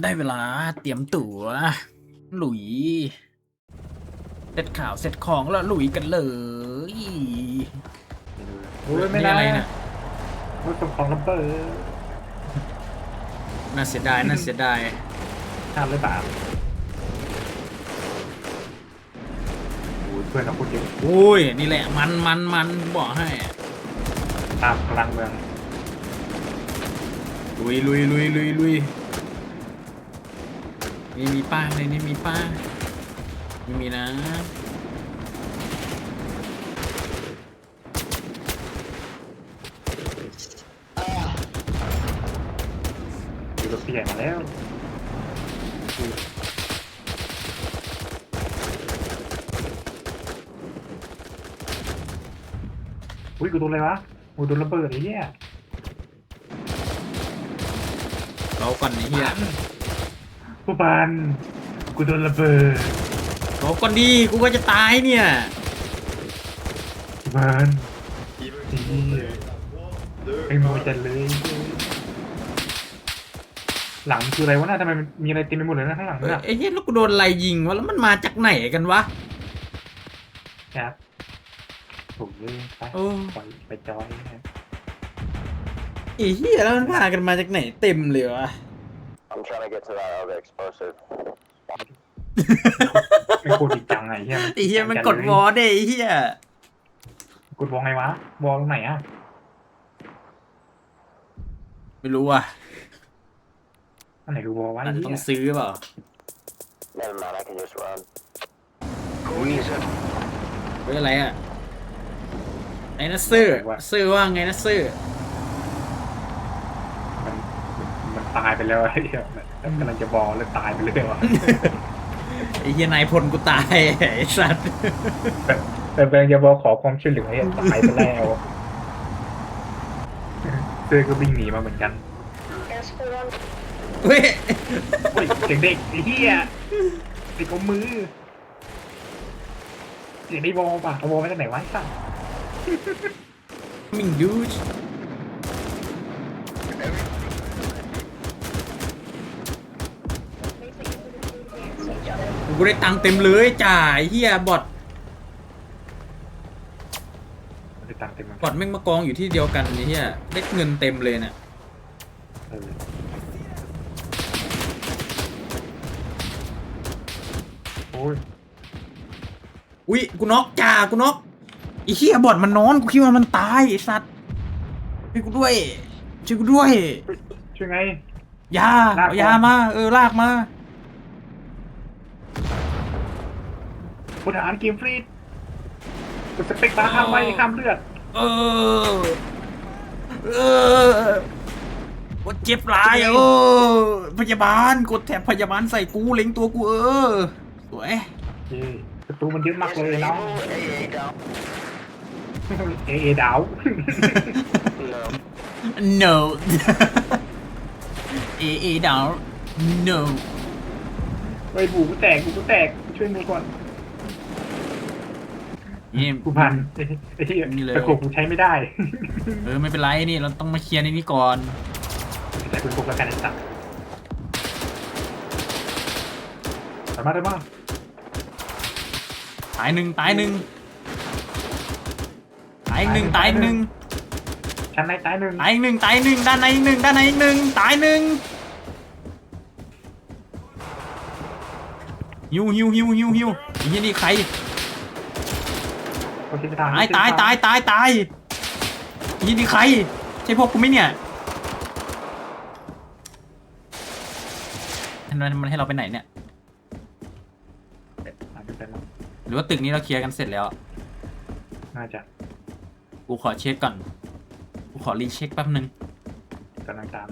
ได้เวลาเตรียมตัวหลุย เสร็จข่าวเสร็จของแล้วหลุยกันเลยโอ้ยไม่นี่ได้อะไรนะรถส่งของระเบิดน่าเสียดายน่าเสียดายทำหรือเปล่าโอ้ยเพื่อนเราพูดเยอะโอ้ยนี่แหละมันมันมันบอกให้ตามพลังเมืองลุยลุยลุยลุยลุย นี่มีป้าในนี่มีป้าไม่มีนะอยู่รถพี่ใหญ่มาแล้วอุ้ยกูโดนอะไรวะกูโดนระเบิดไอ้เหี้ยเราก่อนไอ้เฮีย ผู้บันกูโดนระเบิดเราก่อนดีกูก็จะตายเนี่ยผู้บันไอ้เหี้ยไอ้โมยจันเลย หลังคืออะไรวะน่าทำไมมันมีอะไรเต็มไปหมดเลยนะข้างหลังเอ้ยน่ะไอ้เฮียแล้วกูโดนอะไรยิงวะแล้วมันมาจากไหนกันวะ ครับผมเลยไปโอ้ ปล่อยไปจอยนะไอ้เฮียแล้วมันพากันมาจากไหนเต็มเลยวะ I'm trying to get to that other explosive. ไม่โคตรจริงจังไงเฮียไอ้เฮียมันกดวอลได้ไอ้เฮียกดวอลไงวะวอลตรงไหนอะไม่รู้ว่ะอันไหนคือวอลวะอาไอ้จจะเหี้ต้อยงซื้อเปล่า Never mind, I can just run. เฮ้ยอะไรอะไอ้นัสซื้อซื้อว่าไงนัสซื้อ มันมัน ตายไปแล้วไอ้เหี้ยมันกำลังจะวอลแล้วตายไปเลยวะไอ้เฮียนายพลกูตายไอ้สัตว์แต่แต่กำลังจะวอลขอความช่วยเหลือไอ้ตายไปแล้วเสื้อก็วิ่งหนีมาเหมือนกันเฮ้ยโอ้ยเสียงเด็กไอ้เหี้ยเด็กเอามือเสียงได้วอลป่ะเอาวอลมาจากไหนวะไอ้สัสมิงยูช กูได้ตังค์เต็มเลยจ่ายเฮียบอทมันจะตังค์เต็มมันบอทแม่งมากองอยู่ที่เดียวกันไอ้เฮียได้เงินเต็มเลยเนี่ยเออโอ้ยอุ้ยกูน็อกจ่ากูน็อกไอ้เฮียบอทมันนอนกูคิดว่ามันตายไอ้สัตว์ช่วยกูด้วยช่วยกูด้วยช่วยไง ยาลากเอาก่อนยามาเออลากมา พลทหารเกมฟรีดกดสเปกบาร์ข้ามไว้ข้ามเลือดเออ เออกูเจ็บหลายเออ พยาบาลกดแถบพยาบาลใส่กูเล็งตัวกูเออ สวยเย้ศัตรูมันเยอะมากเลยน้อง AA down. เอเอดาว No. no เอเอดาว no ไอ้ยบูกูแตกบูกูแตกช่วยมือก่อน นี่ กูพันไอ้ไอ้ที่นี่เลย ตะโขบกูใช้ไม่ได้เออไม่เป็นไรนี่เราต้องมาเคลียร์ในนี้ก่อน แต่คุณพกแล้วกันไอ้สัตว์สามารถได้บ้างตายหนึ่งตายหนึ่งตายอีกหนึ่งตายอีกหนึ่งชั้นในตายหนึ่งตายอีกหนึ่งตายอีกหนึ่งด้านในอีกหนึ่งด้านในอีกหนึ่งตายหนึ่งฮิวฮิวฮิวฮิวฮิวไอ้เหี้ยนี่ใคร โอเคจะทำตายตายตายตายตายไอ้เหี้ยนี่ใคร ใช่พวกกูไหมเนี่ยมันมันให้เราไปไหนเนี่ยอะไม่เป็นไรหรือว่าตึกนี้เราเคลียร์กันเสร็จแล้วน่าจะกูขอเช็คก่อน กูขอรีเช็คแป๊บนึง กำลังตาม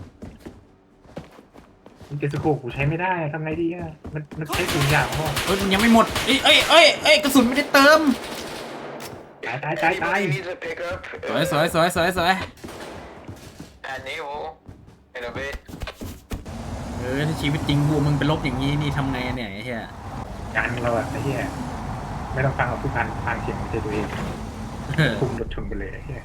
มันเจสโคบกูใช้ไม่ได้ทำไงดีอะมันมันใช้ถุงยางพ่อเอ้ยมันยังไม่หมด เอ้ยเอ้ยเอ้ยเอ้ยกระสุนไม่ได้เติม ตายตายตายตาย Anybody needs a pickup? สวยสวย สวย สวย สวย At Naval. In a bit. เออถ้าชีวิตจริงบูมึงเป็นลบอย่างนี้นี่ทำไงเนี่ยไอ้เหี้ยการเราอะไอ้เหี้ยไม่ต้องฟังหรอกผู้พันฟังเสียงของตัวเองเออคุมรถชนไปเลยไอ้เหี้ย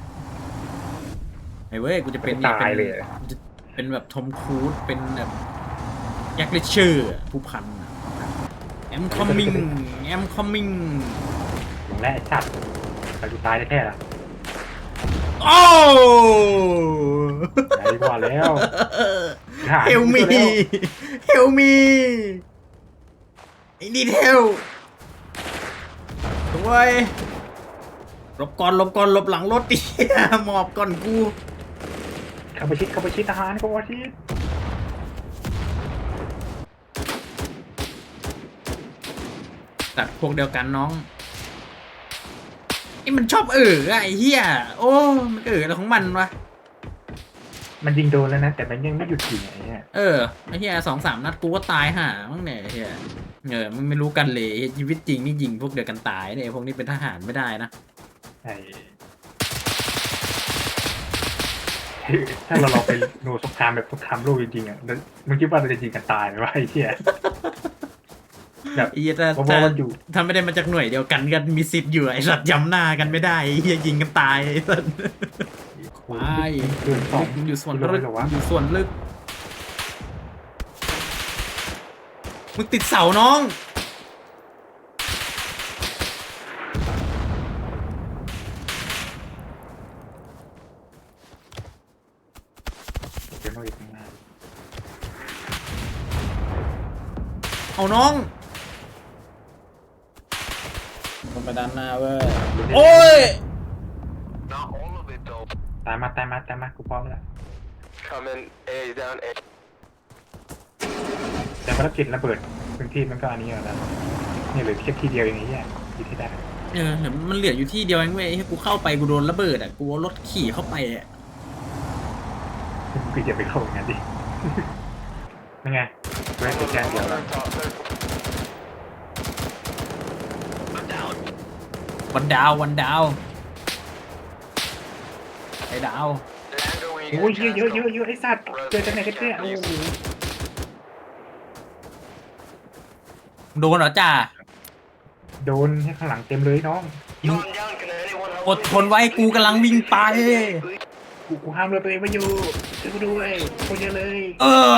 ไอ้เว้ยกูจะเป็นตายเลยกูจะเป็นแบบทอมครูซเป็นแบบยักษ์เลเชอร์ผู้พันแอมคอมมิงแอมคอมมิงหลงแล้วไอ้สัตว์ ไปกูตายได้แท้ละโอ้ไหนดีกว่าแล้วเฮลมีเฮลมีไอ้นี่เฮลสวยหลบก่อนหลบก่อนหลบหลังรถดิหมอบก่อนกูเข้าไปชิดเข้าไปชิดทหารเข้าไปชิดตัดพวกเดียวกันน้องไอ้มันชอบเออไอ้เหี้ยโอ้มันเอออะไรของมันวะมันยิงโดนแล้วนะ แต่มันยังไม่หยุดยิงไอ้เนี่ยเออไอ้เหี้ยสองสามนัดกูก็ตายห่ามั้งเนี่ยไอ้เหี้ยเออมันไม่รู้กันเลยชีวิตจริงนี่ยิงพวกเดียวกันตายเนี่ยไอ้พวกนี้เป็นทหารไม่ได้นะไอ้ถ้าเราลองไปโนสงครามแบบสงครามโลกจริงๆอะแล้วมึงคิดว่าเราจะยิงกันตายไหมวะไอ้เหี้ย แบบไอ้เหี้ยถ้าเพราะถ้าว่ามันอยู่ ถ้าไม่ได้มาจากหน่วยเดียวกันกันมีสิทธิ์อยู่ไอ้สัตว์ย้ำหน้ากันไม่ได้ไอ้เหี้ยยิงกันตายไอ้สัตว์โอ้ไปยเกินสองมันอยู่ส่วนกิโลลึกเลยเหรอวะอยู่ส่วนลึกมึงติดเสาน้อง เดี๋ยวเราอีกข้างหน้าเอาน้อง ลงไปด้านหน้าเว้ย โอ้ย Not all of it though. ตามมาตามมาตามมากูพร้อมแล้ว Coming, A down, A. แต่ภารกิจระเบิดพื้นที่มันก็อันนี้อยู่แล้วนี่เหลือแค่ทีเดียวอย่างนี้ยที่ที่ได้เออเห็นมันเหลืออยู่ที่เดียวเองเว้ยให้กูเข้าไปกูโดนระเบิดอะกูเอารถขี่เข้าไปอะคืออย่าไปเข้าอย่างนั้นดินี่ไงเว้ยแจ้งเดียวแล้ว I'm วันดาววันดาวไอ้ดาว Land when you โอ้ย get เย a อะ chance, เยอะ though. เยอะเยอะไอ้สัตว์เจอกันไหนกันเนี่ยโอ้โหโดนเหรอจ่าโดนให้ข้างหลังเต็มเลยน้องยิง Yo, I'm down. Can anyone help อดทนไว้กูกำลังวิ่งไปกูกูห้ามเรือตัวเองไม่อยู่ช่วยกูด้วยคนเยอะเลย เออ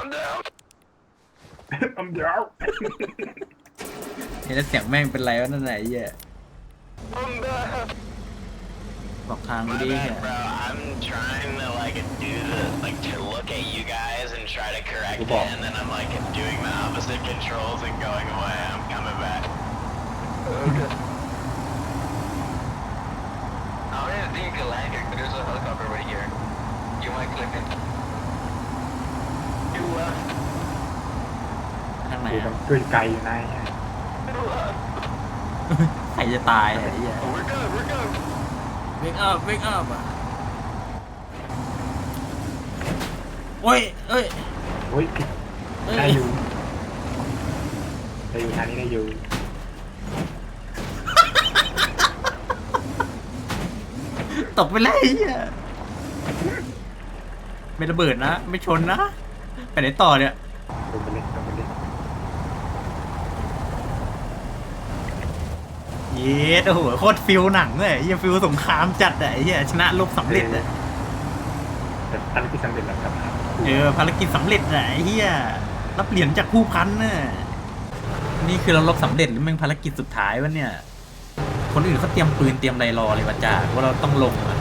I'm down. อำเดียวเห็นแล้วเสียงแม่งเป็นไรวะนั่นไหนเหี้ย I'm down. บอกทาง My กูดิ bad, bro. I'm trying to like do the like to look at you guys and try to correct it, Football. and then I'm like doing the opposite controls and going away. I'm coming back. Okay. I don't even think you can land here, 'cause there's a helicopter right here. You might click it. You left. ทางไหนกูอะมันช่วยไกลอยู่นาย You left. ใครจะตายอะไอ้เหี้ย Oh, we're good, we're good. wake up wake up อะโอ้ยเอ้ยโอ้ยเอ้ยได้อยู่ได้อยู่ทางนี้ได้อยู่ตกไปเลยไอ้เหี้ยไม่ระเบิดนะ ไม่ชนนะ ไปไหนต่อเนี่ย ลงไปเลยลงไปเลย เย้โอ้โหโคตรฟิลหนังเลยเฮียฟิลสงครามจัดอะไอ้เฮียชนะรบสำเร็จอะแต่อันที่สำเร็จแล้วครับเออภารกิจสำเร็จอะไอ้เฮียรับเหรียญจากผู้พันน่ะนี่คือเรารบสำเร็จหรือแม่งภารกิจสุดท้ายวะเนี่ย คนอื่นเขาเตรียมปืนเตรียมอะไรรอเลยวะจ่าว่าเราต้องลงอะ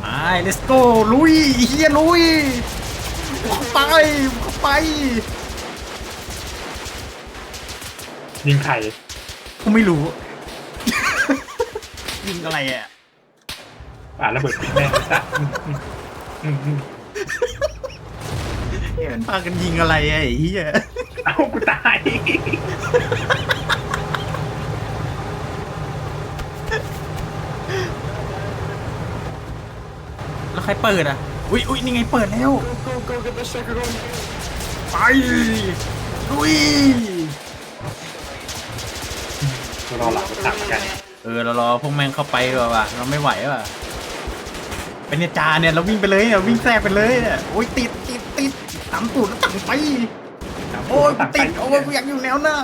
ไป let's go ลุยไอ้เฮียลุยเข้าไปเข้าไป ยิงไข่กูไม่รู้ ยิงอะไรอะอ่าระเบิดแม่งสัตว์อืมอืมอืมเห็นพากันยิงอะไรอะไอ้เหี้ยเอ้ากูตายแล้วใครเปิดอะ อุ้ยอุ้ยนี่ไงเปิดแล้ว Go, go, get the striker going. ไปลุยกู รอหลังกูตัดเหมือนกันเออเรารอพวกแม่งเข้าไปดีกว่าว่ะเราไม่ไหวว่ะเป็นเนี่ยจาเนี่ยเราวิ่งไปเลยเนี่ยวิ่งแทรกไปเลยเนี่ยโอ้ยติดติดติดตามตูดแล้วตังไปโอ้ยกูติดโอ้ยกูอยากอยู่แนวหน้า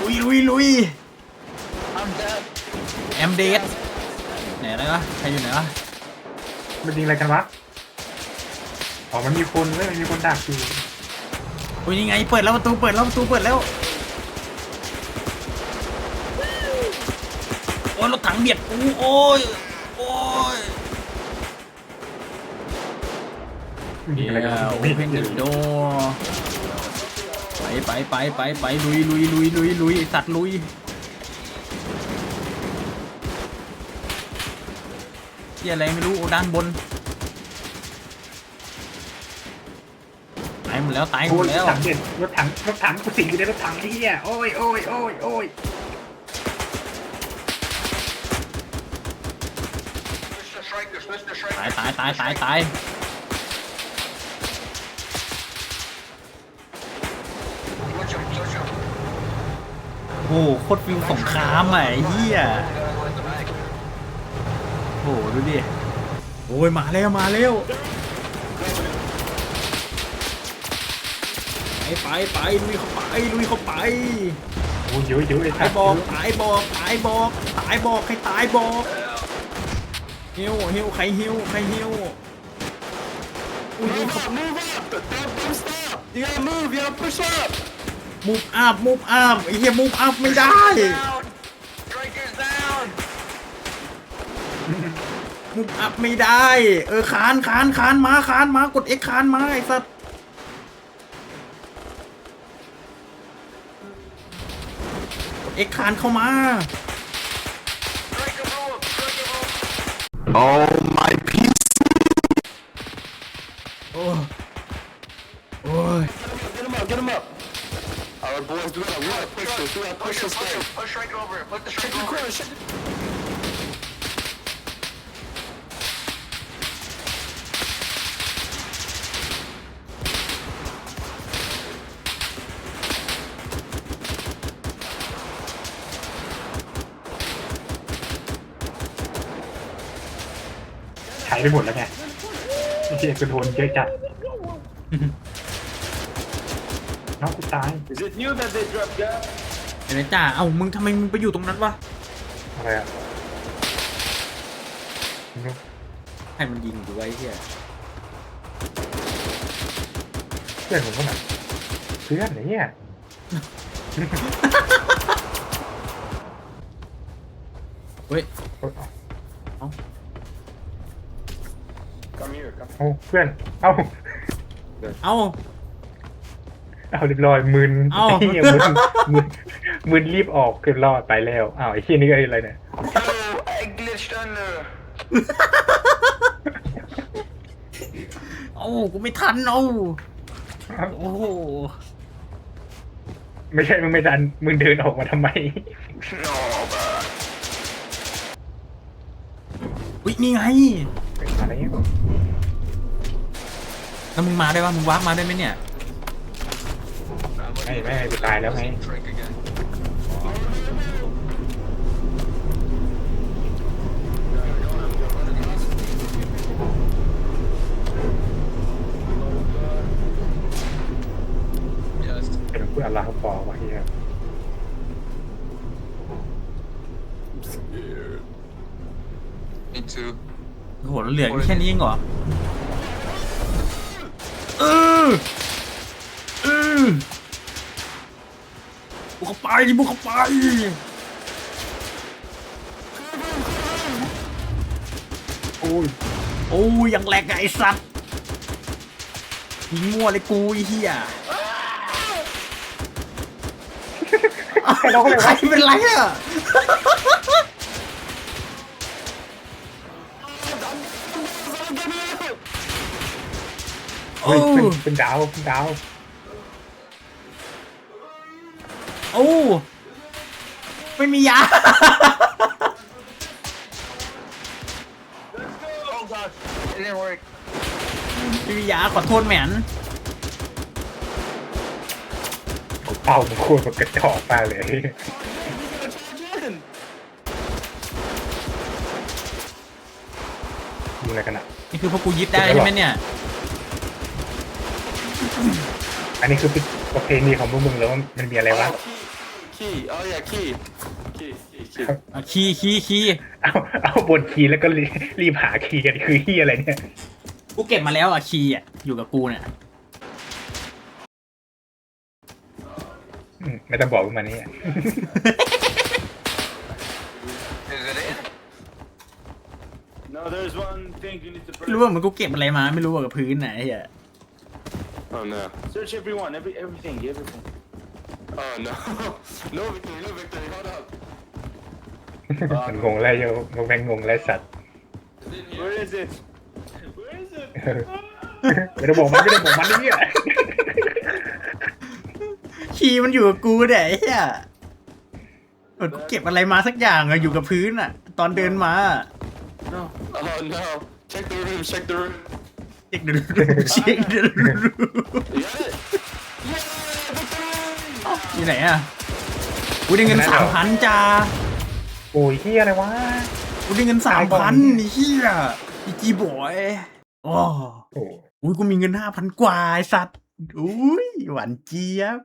ลุยลุยลุย I'm dead. แอมเดสไหนอะไรวะใครอยู่ไหนวะมันยิงอะไรกันวะอ๋อมันมีคนเว้ยมันมีคนดักอยู่ อุ้ยนี่ไงเปิดแล้วประตูเปิดแล้วประตูเปิดแล้วโอ้ยรถถังเบียดกูโอ้ยโอ้ยมันยิงอะไรกันโอไม่เพนเห็เดนอะโดไปไปไปไปไปลุยลุยลุยลุยลุยลุยสัตว์ลุยที่อะไรไม่รู้โอ้ด้านบนตาย หมดแล้วตายหมโอ้ดยแล้ว ถังเด็ดรถถังรถถังกูสิงอยู่ในรถถังไอ้เหี้ยโอ้ยโอ้ยโอ้ยโอ้ย Mr. Strikers, Mr. Strikers. ตายตายตายตายตาย Switch him, switch him. โอ้โหโคตรฟิลสงครามอะไอ้เหี้ย Gotta go in the back. โอ้โหดูดิโอ้ยมาแล้วมาแล้วไไปไปลุยเข้าไปลุยเข้าไปโอ้ยเยอะเยอะไอ้ตาสัยตว์บอกตายบอกตายบอกตายบอกใครตายบอกฮิวฮิวใครฮิวใครฮิวอุ้ยยิงเข้า Move up! Don't, don't stop! You gotta move, you gotta push up! มุฟอัพมุฟอัพไอ้เหี้ยมุฟอัพไม่ได้ Down! Strikers down! มุฟอัพไม่ได้ เออคานคานคานมาคานมากด X คานมาไอ้สัส กด X คานเข้ามา Striker move! Striker move! โอ้โอ้ย Get him up, get him up! Alright, boys, we gotta, we gotta push this, we gotta push Push him, this push him, thing. push Striker over. Put the Shake Striker the over. corner, ไปหมดแล้วไงไอ้เหี้ยกูโดนเยอะจัด น้องกูตาย Is it you that they dropped gas? เห็นไหมจ่าเอ้ามึงทำไมมึงไปอยู่ตรงนั้นวะอะไรอะให้มันยิงดูไว้เฮียเพื่อนผมก็แบบเพื่อนไหนเนี่ย เฮ้ย โอ้ย Come here, come เอาเพื่อน เอาเอ้า เอาเรียบร้อยมึนเอ้าไอ้เหี้ยมึนมึนมึนรีบออกคือรอดไปแล้วอ้าวไอ้เหี้ยนี่ก็อะไรเนี่ย Yo, I glitched under. เอ้ากูไม่ทันเอ้าโอ้โหไม่ใช่มึงไม่ดันมึงเดินออกมาทำไม No, bro. วินี่ไง อะไรเงี้ยแล้วมึงมาได้ปะมึงวาร์ปมาได้ไหมเนี่ยไม่ไม่กูตายแล้วไง Strike again. เป็นพูดอะไรเขาบอกว่าเฮีย Me too. โอ้โหแล้วเหลืออยู่แค่นี้เองเหรอเออเออบุกเข้าไปบุกเข้าไปโอ้ยโอ้ยยังแหลกอะไอ้สัตว์ยิงมั่วเลยกูไอ้เหี้ยใครร้องอะไรใครวะเป็นไรอะ เฮ้ยเป็นเป็นดาวเป็นดาวโอ้ไม่มียา Oh god, it didn't work. ไม่มียาขอโทษแหมนเป่ามันโคตรมันกระจอกมากเลย in! มึงอะไรกันอะนี่คือพวกกูยึดได้ใช่ไหมเนี่ย อันนี้คือประเพณีของพวกมึงแล้วว่ามันมีอะไรวะ Keep, key. Oh yeah, key. Key, key, key. อะคีย์คีย์คีย์เอาเอาบนคีย์แล้วก็รีรีบหาคีย์กันคือที่อะไรเนี่ยกูเก็บมาแล้วอะคีย์อะอยู่กับกูเนี่ยอืมไม่ต้องบอกว่ามันนี่ Is it in? No, there's one thing you need to ไม่รู้ว่ามันกูเก็บอะไรมาไม่รู้ว่ากับพื้นไหนเฮีย Oh no. Search everyone, every everything, everything. Oh no. no victory, no victory, hold up. มันงงแล้วโยงงแม่งงงแล้วสัตว์ Where is it? Where is it? ไม่ต้องบอกมันไม่ต้องบอกมันนี่เนี่ยคีย์มันอยู่กับกูเนี่ยไอ้เฮียเหมือนกูเก็บอะไรมาสักอย่างอะอยู่กับพื้นอะตอนเดินมา No. Oh no. Check the room, check the room. เช็คดูเช็คดู You got it? Yeah, victory! อยู่ไหนอะกูได้เงินสามพันจ้าโอ้ยเฮียอะไรวะกูได้เงินสามพันเฮียอีจีบอยโอ้โอ้อุ้ยกูมีเงินห้าพันกว่าไอสัตว์อุ้ยหวานเจี๊ยบ